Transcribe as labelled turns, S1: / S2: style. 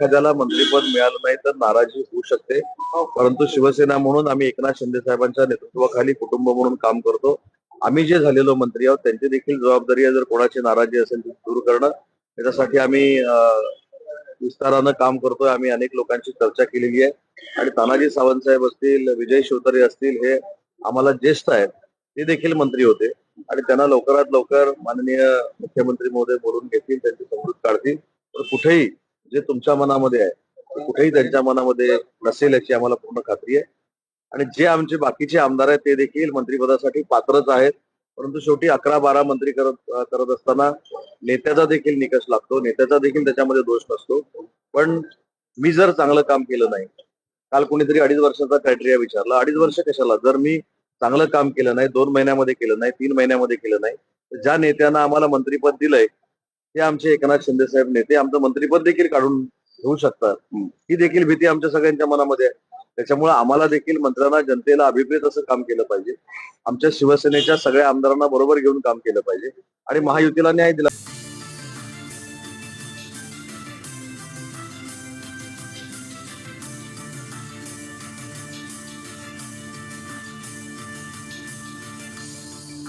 S1: एखाद्याला मंत्रीपद मिळालं नाही तर नाराजी होऊ शकते. परंतु शिवसेना म्हणून आम्ही एकनाथ शिंदे साहेबांच्या नेतृत्वाखाली कुटुंब म्हणून काम करतो. आम्ही जे झालेलो मंत्री आहोत त्यांची देखील जबाबदारी आहे. जर कोणाची नाराजी असेल ती दूर करणं. त्याच्यासाठी आम्ही विस्तारानं काम करतोय. आम्ही अनेक लोकांची चर्चा केलेली आहे. आणि तानाजी सावंत साहेब असतील विजय शिवतारे असतील हे आम्हाला ज्येष्ठ आहेत. ते देखील मंत्री होते. आणि त्यांना लवकरात लवकर माननीय मुख्यमंत्री महोदय बोलून घेतील त्यांची समजूत काढतील. तर कुठेही जे तुमच्या मनामध्ये आहे कुठेही त्यांच्या मनामध्ये नसेल याची आम्हाला पूर्ण खात्री आहे. आणि जे आमचे बाकीचे आमदार आहेत ते देखील मंत्रिपदासाठी पात्रच आहेत. परंतु शेवटी अकरा बारा मंत्री करत करत असताना नेत्याचा देखील निकष लागतो. नेत्याचा देखील त्याच्यामध्ये दोष नसतो. पण मी जर चांगलं काम केलं नाही काल कोणीतरी अडीच वर्षाचा क्रायटेरिया विचारला. अडीच वर्ष कशाला? जर मी चांगलं काम केलं नाही दोन महिन्यामध्ये केलं नाही तीन महिन्यामध्ये केलं नाही तर ज्या नेत्यांना आम्हाला मंत्रीपद दिलंय ते आमचे एकनाथ शिंदे साहेब नेते आमचं मंत्रीपद देखील काढून घेऊ शकतात. ही देखील भीती आमच्या सगळ्यांच्या मनामध्ये आहे. त्याच्यामुळे आम्हाला देखील मंत्र्यांना जनतेला अभिप्रेत असं काम केलं पाहिजे. आमच्या शिवसेनेच्या सगळ्या आमदारांना बरोबर घेऊन काम केलं पाहिजे. आणि महायुतीला न्याय दिला